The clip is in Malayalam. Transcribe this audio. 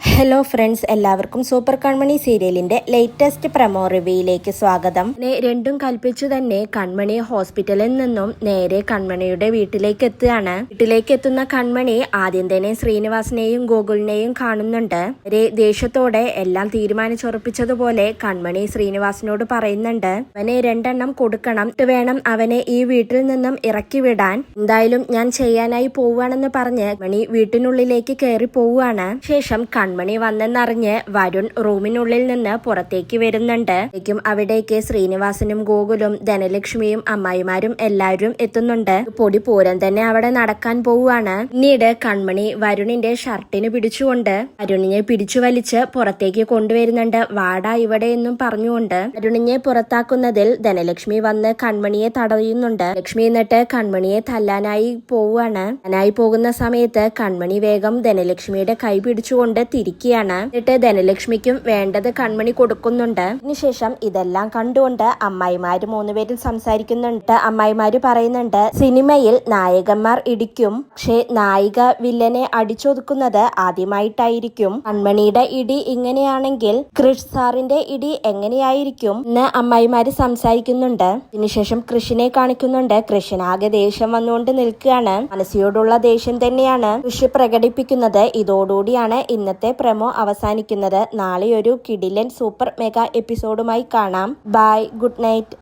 ഹലോ ഫ്രണ്ട്സ് എല്ലാവർക്കും സൂപ്പർ കൺമണി സീരിയലിന്റെ ലേറ്റസ്റ്റ് പ്രമോ റിവ്യൂയിലേക്ക് സ്വാഗതം. രണ്ടും കൽപ്പിച്ചു തന്നെ കൺമണി ഹോസ്പിറ്റലിൽ നിന്നും നേരെ കൺമണിയുടെ വീട്ടിലേക്ക് എത്തുകയാണ്. വീട്ടിലേക്ക് എത്തുന്ന കൺമണി ആദ്യം തന്നെ ശ്രീനിവാസിനെയും ഗോകുലിനെയും കാണുന്നുണ്ട്. ദേഷ്യത്തോടെ എല്ലാം തീരുമാനിച്ചുറപ്പിച്ചതുപോലെ കൺമണി ശ്രീനിവാസിനോട് പറയുന്നുണ്ട്. അവനെ രണ്ടെണ്ണം കൊടുക്കണം. എന്നിട്ട് വേണം അവനെ ഈ വീട്ടിൽ നിന്നും ഇറക്കി വിടാൻ. എന്തായാലും ഞാൻ ചെയ്യാനായി പോവുകയാണെന്ന് പറഞ്ഞ് മണി വീട്ടിനുള്ളിലേക്ക് കയറി പോവുകയാണ് ശേഷം കൺമണി വന്നെന്നറിഞ്ഞ് വരുൺ റൂമിനുള്ളിൽ നിന്ന് പുറത്തേക്ക് വരുന്നുണ്ട്. അവിടേക്ക് ശ്രീനിവാസനും ഗോകുലും ധനലക്ഷ്മിയും അമ്മായിമാരും എല്ലാവരും എത്തുന്നുണ്ട്. പൊടി പൂരം തന്നെ അവിടെ നടക്കാൻ പോവുകയാണ്. പിന്നീട് കൺമണി വരുണിന്റെ ഷർട്ടിന് പിടിച്ചുകൊണ്ട് വരുണിനെ പിടിച്ചു വലിച്ച് പുറത്തേക്ക് കൊണ്ടുവരുന്നുണ്ട്. വാടാ ഇവിടെ എന്നും പറഞ്ഞുകൊണ്ട് വരുണിനെ പുറത്താക്കുന്നതിൽ ധനലക്ഷ്മി വന്ന് കൺമണിയെ തടയുന്നുണ്ട്. ലക്ഷ്മി എന്നിട്ട് കൺമണിയെ തല്ലാനായി പോവുകയാണ്. തല്ലാനായി പോകുന്ന സമയത്ത് കൺമണി വേഗം ധനലക്ഷ്മിയുടെ കൈ പിടിച്ചുകൊണ്ട് തിരിക്കുകയാണ് എന്നിട്ട് ധനലക്ഷ്മിക്കും വേണ്ടത് കൺമണി കൊടുക്കുന്നുണ്ട്. അതിനുശേഷം ഇതെല്ലാം കണ്ടുകൊണ്ട് അമ്മായിമാര് മൂന്നുപേരും സംസാരിക്കുന്നുണ്ട്. അമ്മായിമാര് പറയുന്നുണ്ട് സിനിമയിൽ നായകന്മാർ ഇടിക്കും. പക്ഷേ നായിക വില്ലനെ അടിച്ചൊതുക്കുന്നത് ആദ്യമായിട്ടായിരിക്കും. കൺമണിയുടെ ഇടി ഇങ്ങനെയാണെങ്കിൽ ക്രിഷ് സാറിന്റെ ഇടി എങ്ങനെയായിരിക്കും? എന്ന് അമ്മായിമാര് സംസാരിക്കുന്നുണ്ട്. അതിനുശേഷം കൃഷിനെ കാണിക്കുന്നുണ്ട്. കൃഷിനാകെ ദേഷ്യം വന്നുകൊണ്ട് നിൽക്കുകയാണ്. മനസ്സിയോടുള്ള ദേഷ്യം തന്നെയാണ് കൃഷി പ്രകടിപ്പിക്കുന്നത്. ഇതോടുകൂടിയാണ് ഇന്നത്തെ പ്രമോ അവസാനിക്കുന്നത്. നാളെ ഒരു കിടിലൻ സൂപ്പർ മെഗാ എപ്പിസോഡുമായി കാണാം. ബൈ. Good night.